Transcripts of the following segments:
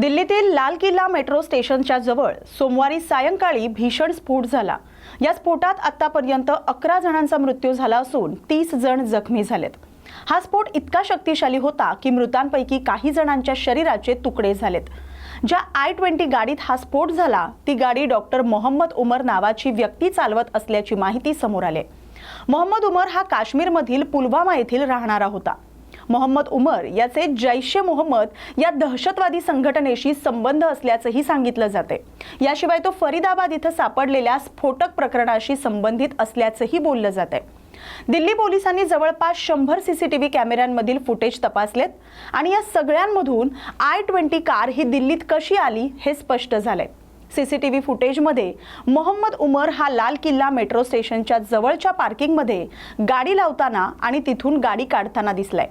दिल्लीतील लाल किल्ला मेट्रो स्टेशनच्या जवळ सोमवारी सायंकाळी भीषण स्फोट झाला. या स्फोटात आतापर्यंत अकरा जणांचा मृत्यू झाला असून तीस जण जखमी झालेत. हा स्फोट इतका शक्तिशाली होता की मृतांपैकी काही जणांच्या शरीराचे तुकडे झालेत. ज्या आय ट्वेंटी गाडीत हा स्फोट झाला ती गाडी डॉक्टर मोहम्मद उमर नावाची व्यक्ती चालवत असल्याची माहिती समोर आली. मोहम्मद उमर हा काश्मीरमधील पुलवामा येथील राहणारा होता. मोहम्मद उमर याचे जैश ए मोहम्मद या दहशतवादी संघटनेशी संबंध असल्याचंही सांगितलं जाते. याशिवाय तो फरीदाबाद इथं सापडलेल्या स्फोटक प्रकरणाशी संबंधित असल्याचंही बोललं जाते दिल्ली पोलिसांनी जवळपास शंभर सीसीटीव्ही कॅमेऱ्यांमधील फुटेज तपासलेत आणि या सगळ्यांमधून आय ट्वेंटी कार ही दिल्लीत कशी आली हे स्पष्ट झालंय. सीसीटीव्ही फुटेजमध्ये मोहम्मद उमर हा लाल किल्ला मेट्रो स्टेशनच्या जवळच्या पार्किंगमध्ये गाडी लावताना आणि तिथून गाडी काढताना दिसलाय.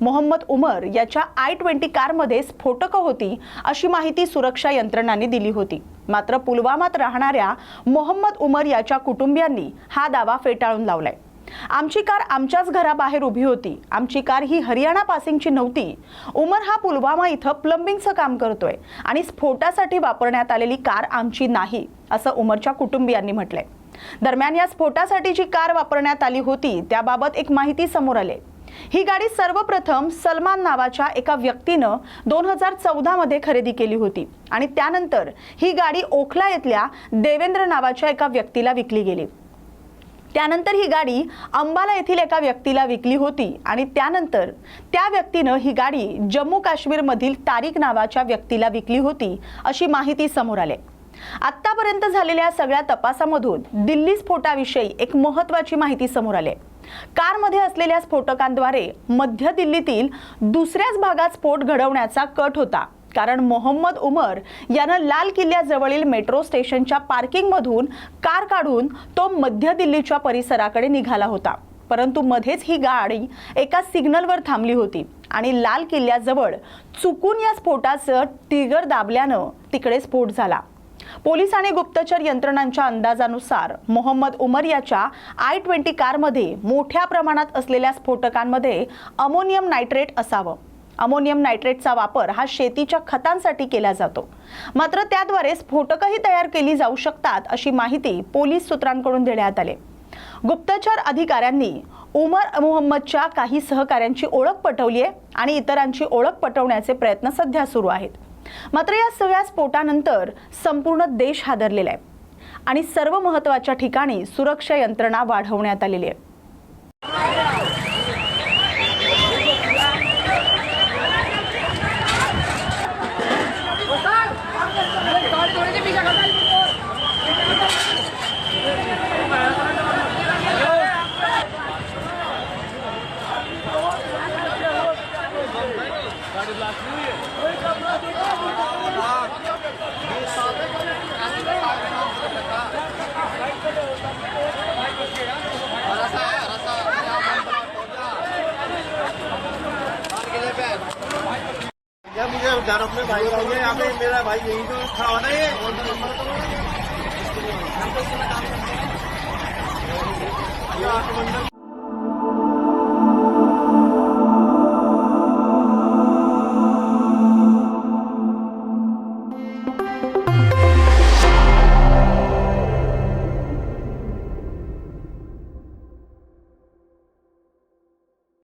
मोहम्मद उमर याच्या आय ट्वेंटी कारमध्ये स्फोटकं होती अशी माहिती सुरक्षा यंत्रणांनी दिली होती. मात्र पुलवामात राहणाऱ्या मोहम्मद उमर याच्या कुटुंबियांनी हा दावा फेटाळून लावलाय. आमची कार आमच्याच घराबाहेर उभी होती. आमची कार ही हरियाणा पासिंगची नव्हती. उमर हा पुलवामा इथं प्लंबिंगचं काम करतोय आणि स्फोटासाठी वापरण्यात आलेली कार आमची नाही असं उमरच्या कुटुंबियांनी म्हटलंय. दरम्यान या स्फोटासाठी जी कार वापरण्यात आली होती त्याबाबत एक माहिती समोर आली ही गाडी सर्वप्रथम सलमान नावाच्या एका व्यक्तीनं दोन हजार चौदामध्ये खरेदी केली होती. आणि त्यानंतर ही गाडी ओखला येथल्या देवेंद्र नावाच्या एका व्यक्तीला विकली गेली. त्यानंतर ही गाडी अंबाला येथील एका व्यक्तीला विकली होती आणि त्यानंतर त्या व्यक्तीनं ही गाडी जम्मू काश्मीरमधील तारीख नावाच्या व्यक्तीला विकली होती अशी माहिती समोर आली. आतापर्यंत झालेल्या सगळ्या तपासामधून दिल्ली स्फोटाविषयी एक महत्वाची माहिती समोर आली कारमध्ये असलेल्या स्फोटकांद्वारे मध्य दिल्लीतील दुसऱ्याच भागात स्फोट घडवण्याचा कट होता. कारण मोहम्मद उमर यानं लाल किल्ल्याजवळील मेट्रो स्टेशनच्या पार्किंगमधून कार काढून तो मध्य दिल्लीच्या परिसराकडे निघाला होता. परंतु मध्येच ही गाडी एका सिग्नलवर थांबली होती आणि लाल किल्ल्याजवळ चुकून या स्फोटाचं टिगर दाबल्यानं तिकडे स्फोट झाला. पोलीस आणि गुप्तचर यंत्रणांच्या अंदाजानुसार मोहम्मद उमर याच्या आय ट्वेंटी कारमध्ये मोठ्या प्रमाणात असलेल्या स्फोटकांमध्ये अमोनियम नायट्रेट असावं. अमोनियम नायट्रेटचा वापर हा शेतीच्या खतांसाठी केला जातो. मात्र त्याद्वारे स्फोटकही तयार केली जाऊ शकतात अशी माहिती पोलीस सूत्रांकडून देण्यात आली. गुप्तचर अधिकाऱ्यांनी उमर मोहम्मदच्या काही सहकाऱ्यांची ओळख पटवली आहे आणि इतरांची ओळख पटवण्याचे प्रयत्न सध्या सुरू आहेत. मात्र या सगळ्या स्फोटानंतर संपूर्ण देश हादरलेला आहे आणि सर्व महत्त्वाच्या ठिकाणी सुरक्षा यंत्रणा वाढवण्यात आलेली आहे. क्या मुझे घर अपने भाई भाई है यहाँ पे मेरा भाई यही तो खड़ा होना ये ये आठ बंडल